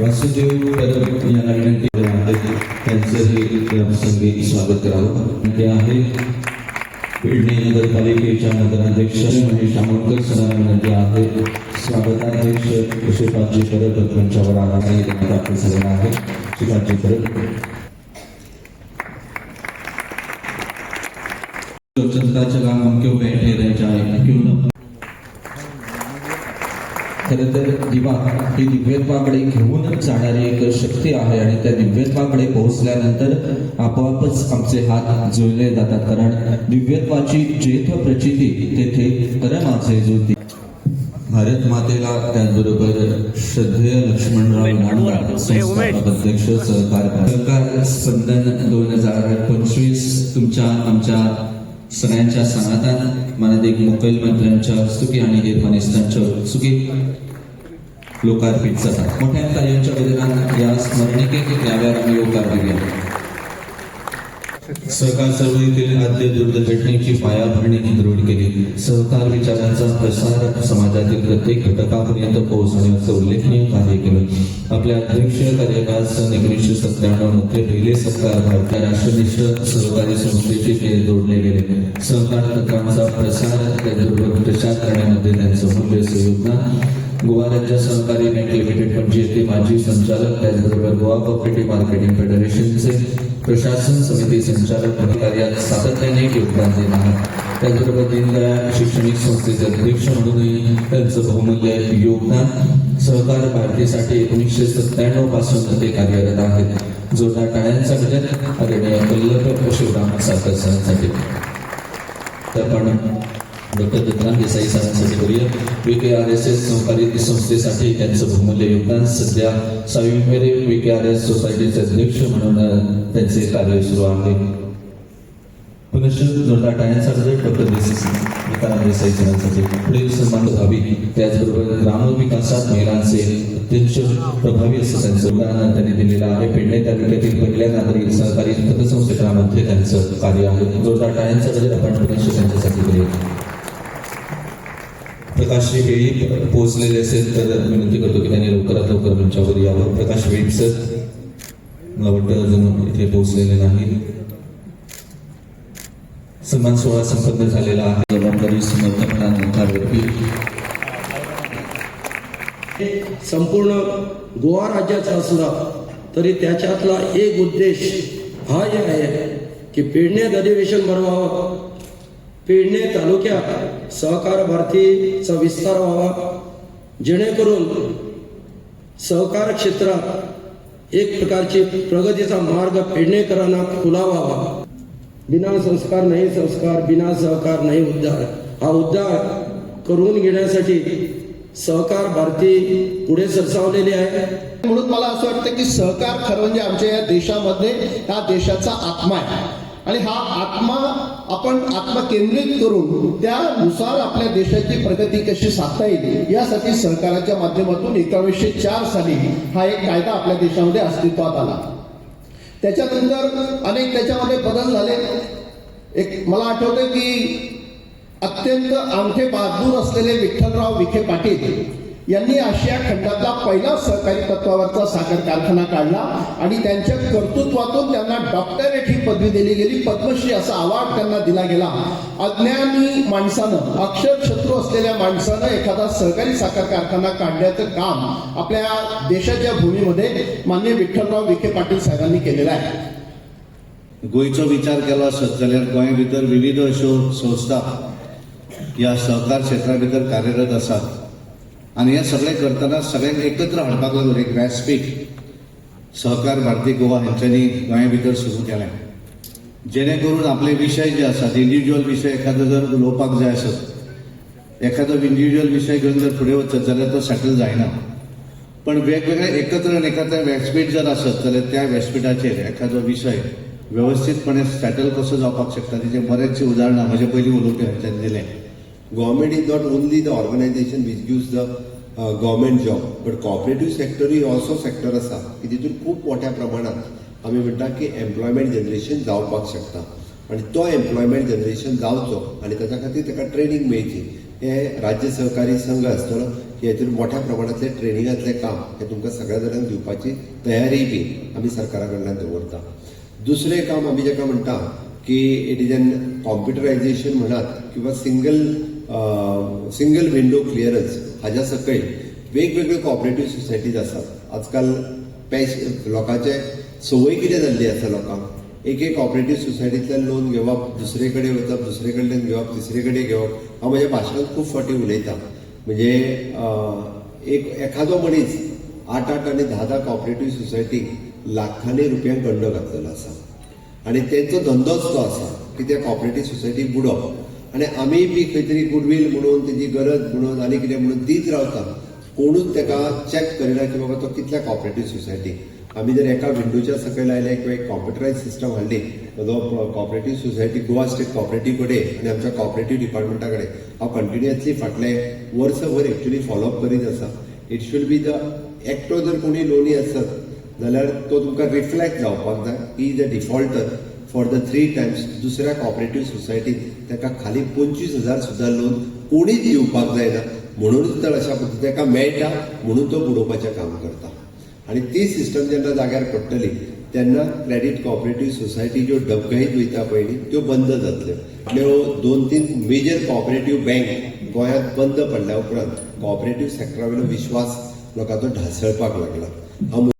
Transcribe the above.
वसुदेव परब या नवीनंटी त्यांचंही प्रसंगी स्वागत करावं म्हणजे आहे पेडणे नगरपालिकेच्या नगराध्यक्ष महेश आमोणकर सर आहे स्वागताध्यक्ष कृषीपाजी परब यांच्यावर आणारी प्राप्त झालेला आहे श्रीपाजी परब जनता जगह हम बैठे रह जाए? क्यों खरं तर दिवा ही दिव्यत्वाकडे घेऊन जाणारी एक शक्ती आहे आणि त्या दिव्यत्वाकडे पोहोचल्यानंतर आपोआपच आमचे हात जुळले जातात. कारण दिव्यत्वाची जेथ प्रचिती तेथे परमाचे जुळती भारत मातेला त्याचबरोबर श्रद्धेय लक्ष्मणराव नांदगार संस्थापक अध्यक्ष सहकार. सहकार स्पंदन दोन हजार पंचवीस तुमच्या आमच्या सगळ्यांच्या सनातन मुखेल मंत्र्यांच्या सुखी आणि गिरमनिस्तांच्या स्तुकी लोकार्पित जातात मोठ्या कार्यांच्या बदलांना या स्मरणिकेत याव्यात आम्ही लोकार्पित केलं सहकार चळवळीतील आद्य दुर्घटनेची पायाभरणी दृढ केली. सहकार विचारांचा प्रसार समाजातील प्रत्येक घटकापर्यंत पोहोचण्याचं उल्लेखनीय कार्य केलं. आपल्या अध्यक्ष सन एकोणीसशे सत्त्याण्णवमध्ये पहिले सहकार भारतीय राष्ट्रनिष्ठ सहकारी संस्थेचे ते जोडले गेले. सहकार तत्वांचा प्रसार प्रचार करण्यामध्ये त्यांचं मूल्य योगदान गोवा राज्य सहकारी बँक लिमिटेड म्हणजे पणजी येथे माजी संचालक त्याचबरोबर गोवा कॉपरेटिव्ह मार्केटिंग फेडरेशनचे प्रशासन समिती संचालक कार्यात सातत्याने योगदान देत त्याचबरोबर दीनदयाळ शैक्षणिक संस्थेचे अध्यक्ष म्हणूनही त्यांचं बहुमूल्य योगदान सहकार भारतीसाठी एकोणीसशे सत्त्याण्णवपासून ते कार्यरत आहेत जोरदार टाळ्यांचा गजर आदरणीय वल्लभ शिवराम सारकर सरांसाठी तर पण डॉक्टर दत्तराम देसाई सरांसाठी एस सहकारी संस्थेसाठी त्यांचं बहुमूल्य योगदान सध्या साविमेरे वी सोसायटीचे अध्यक्ष म्हणून त्यांचे कार्य सुरू आहे जोरदार गजर डॉक्टर प्रभावी योगदान त्यांनी नागरिक सहकारी पतसंस्थे क्षेत्रामध्ये त्यांचं आपण पुनश्च त्यांच्यासाठी करूया प्रकाश वेळी पोहोचलेले असेल तर विनंती करतो की त्यांनी लवकरात लवकर मंचावर यावं. प्रकाश वेळी मला वाटतं अजून इथे पोहोचलेले नाही. सन्मान सोहळा संपन्न झालेला आहे. जबाबदारी समर्थपणा संपूर्ण गोवा राज्याचा असला तरी त्याच्यातला एक उद्देश हाही आहे की पेडण्यात अधिवेशन भरवावं. पेडणे तालुक्यात सहकार भारतीचा विस्तार व्हावा. जेणेकरून सहकार क्षेत्रात एक प्रकारची प्रगतीचा मार्ग पेडणेकरांना खुला व्हावा बिना संस्कार नाही संस्कार बिना सहकार नाही उद्धार. हा उद्धार करून घेण्यासाठी सहकार भारती पुढे सरसावलेली आहे. म्हणून मला असं वाटतं की सहकार खरं म्हणजे आमच्या या देशामध्ये या देशाचा आत्मा आहे. आणि हा आत्मा आपण आत्मकेंद्रित करून त्यानुसार आपल्या देशाची प्रगती कशी साधता येईल यासाठी सहकाराच्या माध्यमातून एकोणीसशे चार साली हा एक कायदा आपल्या देशामध्ये अस्तित्वात आला. त्याच्यानंतर अनेक त्याच्यामध्ये बदल झाले. एक मला आठवतं की अत्यंत अंगठे बहादूर असलेले विठ्ठलराव विखे पाटील यांनी आशिया खंडातला पहिला सहकारी तत्वावरचा साखर कारखाना काढला आणि त्यांच्या कर्तृत्वातून त्यांना डॉक्टरेट ही पदवी दिली गेली. पद्मश्री असा अवॉर्ड त्यांना दिला गेला. अज्ञानी माणसानं अक्षर शत्रू असलेल्या माणसानं एखादा सहकारी साखर कारखाना काढण्याचं काम आपल्या देशाच्या भूमीमध्ये मान्य विठ्ठलराव विखे पाटील साहेबांनी केलेलं आहे. गोंयचो विचार केलो असत जाल्यार गोंय भितर विविध अश्यो संस्था ह्या सहकार क्षेत्रा भितर कार्यरत आसात आनी हें सगळें करतना सगळ्यांक एकत्र हाडपाक लागून एक व्यासपीठ सहकार भारती गोवा हांच्यांनी गोंया भितर सुरू केलें जेणे करून आपले विशय जे आसात इंडिव्हिज्युअल विशय एखादो जर उलोवपाक जाय आसत एखादो इंडिव्हिज्युअल विशय घेवन जर फुडें वचत जाल्यार तो सेटल जायना. पण वेगवेगळे एकत्र आनी व्यासपीठ जर आसत जाल्यार त्या व्यासपीठाचेर एखादो विशय व्यवस्थितपणे सेटल कसो जावपाक शकता तेचे बरेचशे उदाहरणां म्हजे पयलीं उलोवपी हांच्यान दिलें. Government is not only the organization which gives the uh, government job but cooperative sector is also sector असा की तितून खूप मोठ्या प्रमाणात आमी म्हणटा की एम्प्लॉयमेंट जनरेशन जावपाक शकता आणि तो एम्प्लॉयमेंट जनरेशन जावचो आणि ताच्या खातीर ताका ट्रेनिंग मेळची हे राज्य सहकारी संघ आसतलो की हेतून मोठ्या प्रमाणातले ट्रेनिंगातले काम हे तुमकां सगळ्या जाणांक दिवपाची तयारी बी आमी सरकारा कडल्यान दवरता दुसरें काम आमी जेका म्हणटा की इट इज एन कॉम्प्युटरायझेशन म्हणात किंवा सिंगल सिंगल विंडो क्लिअरन्स हाज्या सकयल वेगवेगळ्यो कॉपरेटीव सोसायटीज आसात आजकाल पॅश लोकांचे संवय कितें जाल्ली आसा लोकांक एक एक कॉपरेटीव सोसायटींतल्यान लोन घेवप दुसरे कडेन वचप दुसरे कडल्यान घेवप तिसरे कडेन घेवप हांव म्हज्या भाशणांत खूब फावटी उलयतां. म्हणजे एक एखादो मनीस आठ आठ आनी धा धा कॉपरेटीव सोसायटीक लाखांनी रुपयांक गंड घातलेलो आसा आनी तेंचो धंदोच तो आसा की त्या कॉपरेटीव सोसायटीक बुडोवप आनी आमी बी खंय तरी गुडवील म्हणून तेजी गरज म्हणून आनी कितें म्हणून दीत रावता कोणूच ताका चॅक करिना की बाबा तो कितल्या कॉपरेटिव्ह सोसायटी आमी जर एका विंडोच्या सकयल आयले किंवा एक कॉम्प्युटरायज सिस्टम हाडली जो cooperative society Goa state cooperative कडेन आनी आमच्या कॉपरेटिव्ह डिपार्टमेंटा कडेन हांव कंटिन्युअसली फाटले वर्सभर एक्च्युली फॉलोअप करीत आसा इट शूड बी द एकटो जर कोणी लोनी आसत जाल्यार तो तुमकां रिफ्लेक्ट जावपाक जाय. He is a defaulter for the three times दुसऱ्या कॉपरेटिव्ह सोसायटीन ताका खाली पंचवीस हजार सुद्दां लोन कोणीच दिवपाक जायना. म्हणूनच तर अशा पद्दतीन ताका मेळटा म्हणून तो बुडोवपाचें काम करता. आनी ती सिस्टम जेन्ना जाग्यार पडटली तेन्ना क्रेडिट कॉपरेटिव्ह सोसायटी ज्यो डबघाईत वयता पळय न्ही त्यो बंद जातल्यो त्यो दोन तीन मेजर कॉपरेटिव्ह बँक गोंयांत बंद पडल्या उपरांत कॉपरेटिव्ह सॅक्टरा वयलो विश्वास लोकांचो ढासळपाक लागला.